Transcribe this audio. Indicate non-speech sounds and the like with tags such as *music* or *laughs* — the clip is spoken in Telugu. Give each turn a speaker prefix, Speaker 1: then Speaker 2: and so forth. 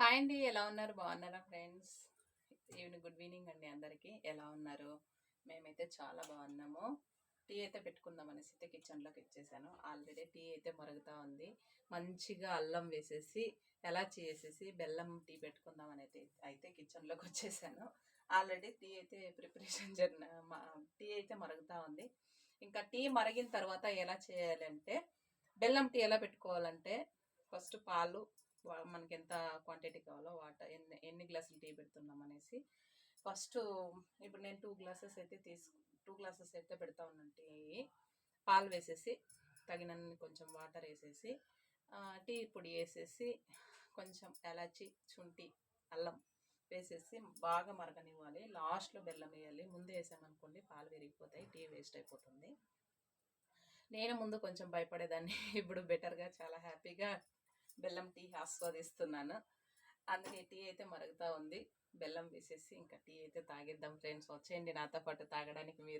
Speaker 1: హాయ్ అండి. ఎలా ఉన్నారు? బాగున్నారా ఫ్రెండ్స్? ఈవినింగ్ గుడ్ ఈవినింగ్ అండి అందరికీ. ఎలా ఉన్నారు? మేమైతే చాలా బాగున్నాము. టీ అయితే పెట్టుకుందాం అనేసి అయితే కిచెన్లోకి ఇచ్చేసాను ఆల్రెడీ టీ అయితే మరుగుతూ ఉంది. మంచిగా అల్లం వేసేసి ఎలా చేసేసి బెల్లం టీ పెట్టుకుందాం అనేది అయితే కిచెన్లోకి వచ్చేసాను. ఆల్రెడీ టీ అయితే ప్రిపరేషన్ జరిగిన టీ అయితే మరుగుతూ ఉంది. ఇంకా టీ మరిగిన తర్వాత ఎలా చేయాలంటే బెల్లం టీ ఎలా పెట్టుకోవాలంటే ఫస్ట్ పాలు మనకి ఎంత క్వాంటిటీ కావాలో వాటర్ ఎన్ని ఎన్ని గ్లాసులు టీ పెడుతున్నాం అనేసి. ఫస్ట్ ఇప్పుడు నేను టూ గ్లాసెస్ అయితే తీసుకు టూ గ్లాసెస్ అయితే పెడతా ఉన్నాను టీ. పాలు వేసేసి తగినన్ని కొంచెం వాటర్ వేసేసి టీ పొడి వేసేసి కొంచెం ఎలాచి శుంఠి అల్లం వేసేసి బాగా మరగనివ్వాలి. లాస్ట్లో బెల్లం వేయాలి. ముందు వేసామనుకోండి పాలు విరిగిపోతాయి టీ వేస్ట్ అయిపోతుంది. నేను ముందు కొంచెం భయపడేదాన్ని. *laughs* ఇప్పుడు బెటర్గా చాలా హ్యాపీగా బెల్లం టీ ఆస్వాదిస్తున్నాను. అందుకే టీ అయితే మరుగుతూ ఉంది. బెల్లం వేసేసి ఇంకా టీ అయితే తాగేద్దాం ఫ్రెండ్స్. వచ్చేయండి నాతో పాటు తాగడానికి మీరు.